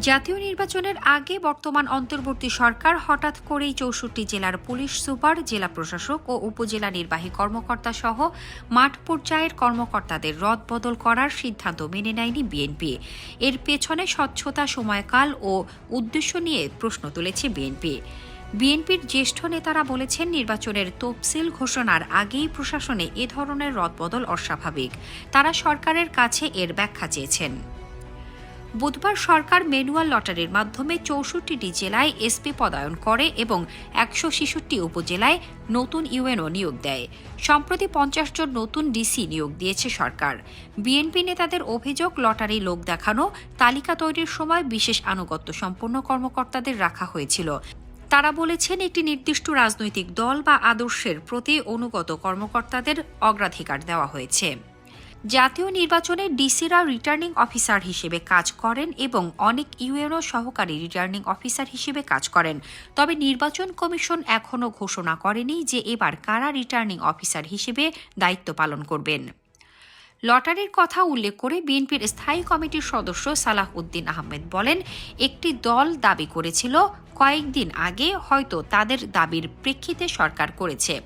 জাতীয় নির্বাচনের আগে বর্তমান অন্তর্বর্তী সরকার হঠাৎ করেই চৌষট্টি জেলার পুলিশ, সুপার, জেলা প্রশাসক ও উপজেলা নির্বাহী কর্মকর্তা সহ মাঠ পর্যায়ের কর্মকর্তাদের রদবদল করার সিদ্ধান্ত মেনে নেয়নি বিএনপি। এর পেছনে স্বচ্ছতা, সময়কাল ও উদ্দেশ্য নিয়ে প্রশ্ন তুলেছে বিএনপি। বিএনপির জ্যেষ্ঠ নেতারা বলেছেন, নির্বাচনের তফসিল ঘোষণার আগেই প্রশাসনে এ ধরনের রদবদল অস্বাভাবিক। তারা সরকারের কাছে এর ব্যাখ্যা চেয়েছেন। বুধবার সরকার ম্যানুয়াল লটারির মাধ্যমে চৌষট্টিটি জেলায় এসপি পদায়ন করে এবং একশো ছেষট্টি উপজেলায় নতুন ইউএনও নিয়োগ দেয়। সম্প্রতি পঞ্চাশ জন নতুন ডিসি নিয়োগ দিয়েছে সরকার। বিএনপি নেতাদের অভিযোগ, লটারি লোক দেখানো, তালিকা তৈরির সময় বিশেষ আনুগত্য সম্পন্ন কর্মকর্তাদের রাখা হয়েছিল। তারা বলেছেন, একটি নির্দিষ্ট রাজনৈতিক দল বা আদর্শের প্রতি অনুগত কর্মকর্তাদের অগ্রাধিকার দেওয়া হয়েছে। জাতীয় নির্বাচনে ডিসিরা রিটার্নিং অফিসার হিসেবে কাজ করেন এবং অনেক ইউএনও সহকারী রিটার্নিং অফিসার হিসেবে কাজ করেন। তবে নির্বাচন কমিশন এখনও ঘোষণা করেনি যে এবার কারা রিটার্নিং অফিসার হিসেবে দায়িত্ব পালন করবেন। লটারির কথা উল্লেখ করে বিএনপির স্থায়ী কমিটির সদস্য সালাহ উদ্দিন আহমেদ বলেন, একটি দল দাবি করেছিল, কয়েকদিন আগে হয়তো তাদের দাবির প্রেক্ষিতে সরকার করেছে।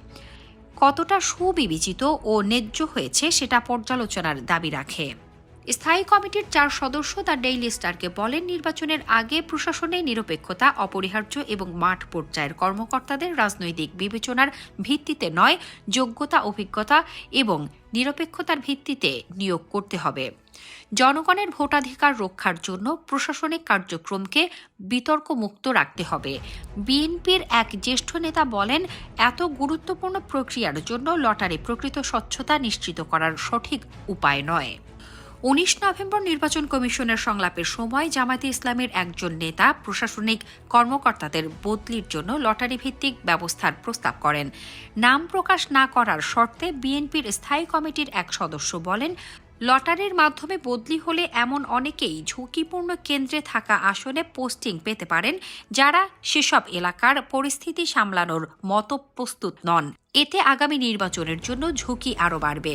কতটা সুবিবেচিত ও ন্যায্য হয়েছে সেটা পর্যালোচনার দাবি রাখে। স্থায়ী কমিটির চার সদস্য দ্য ডেইলি স্টারকে বলেন, নির্বাচনের আগে প্রশাসনে নিরপেক্ষতা, অপরিহার্য এবং মাঠ পর্যায়ের কর্মকর্তাদের রাজনৈতিক বিবেচনার ভিত্তিতে নয়, যোগ্যতা, অভিজ্ঞতা এবং নিরপেক্ষতার ভিত্তিতে নিয়োগ করতে হবে। জনগণের ভোটাধিকার রক্ষার জন্য প্রশাসনিক কার্যক্রমকে বিতর্কমুক্ত রাখতে হবে। বিএনপির এক জ্যেষ্ঠ নেতা বলেন, এত গুরুত্বপূর্ণ প্রক্রিয়ার জন্য লটারি প্রকৃত স্বচ্ছতা নিশ্চিত করার সঠিক উপায় নয়। উনিশ নভেম্বর নির্বাচন কমিশনের সংলাপের সময় জামায়াতে ইসলামের একজন নেতা প্রশাসনিক কর্মকর্তাদের বদলির জন্য লটারি ভিত্তিক ব্যবস্থার প্রস্তাব করেন। নাম প্রকাশ না করার শর্তে বিএনপির স্থায়ী কমিটির এক সদস্য বলেন, লটারির মাধ্যমে বদলি হলে এমন অনেকেই ঝুঁকিপূর্ণ কেন্দ্রে থাকা আসনে পোস্টিং পেতে পারেন, যারা সেসব এলাকার পরিস্থিতি সামলানোর মতো প্রস্তুত নন। এতে আগামী নির্বাচনের জন্য ঝুঁকি আরও বাড়বে।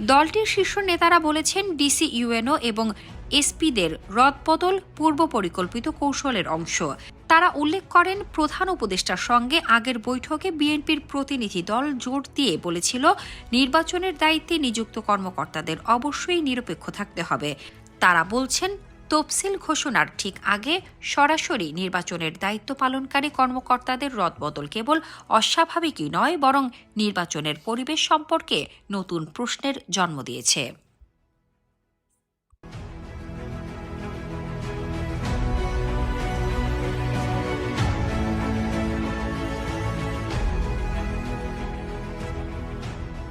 দলটির শীর্ষ নেতারা বলেছেন ডিসি ইউএনও এবং এসপিদের রদবদল পূর্ব পরিকল্পিত কৌশলের অংশ। তারা উল্লেখ করেন, প্রধান উপদেষ্টার সঙ্গে আগের বৈঠকে বিএনপির প্রতিনিধি দল জোর দিয়ে বলেছিল, নির্বাচনের দায়িত্বে নিযুক্ত কর্মকর্তাদের অবশ্যই নিরপেক্ষ থাকতে হবে। তারা বলছেন তফসিল ঘোষণার ঠিক আগে সরাসরি নির্বাচনের দায়িত্ব পালনকারী কর্মকর্তাদের রদবদল কেবল অস্বাভাবিকই নয়, বরং নির্বাচনের পরিবেশ সম্পর্কে নতুন প্রশ্নের জন্ম দিয়েছে।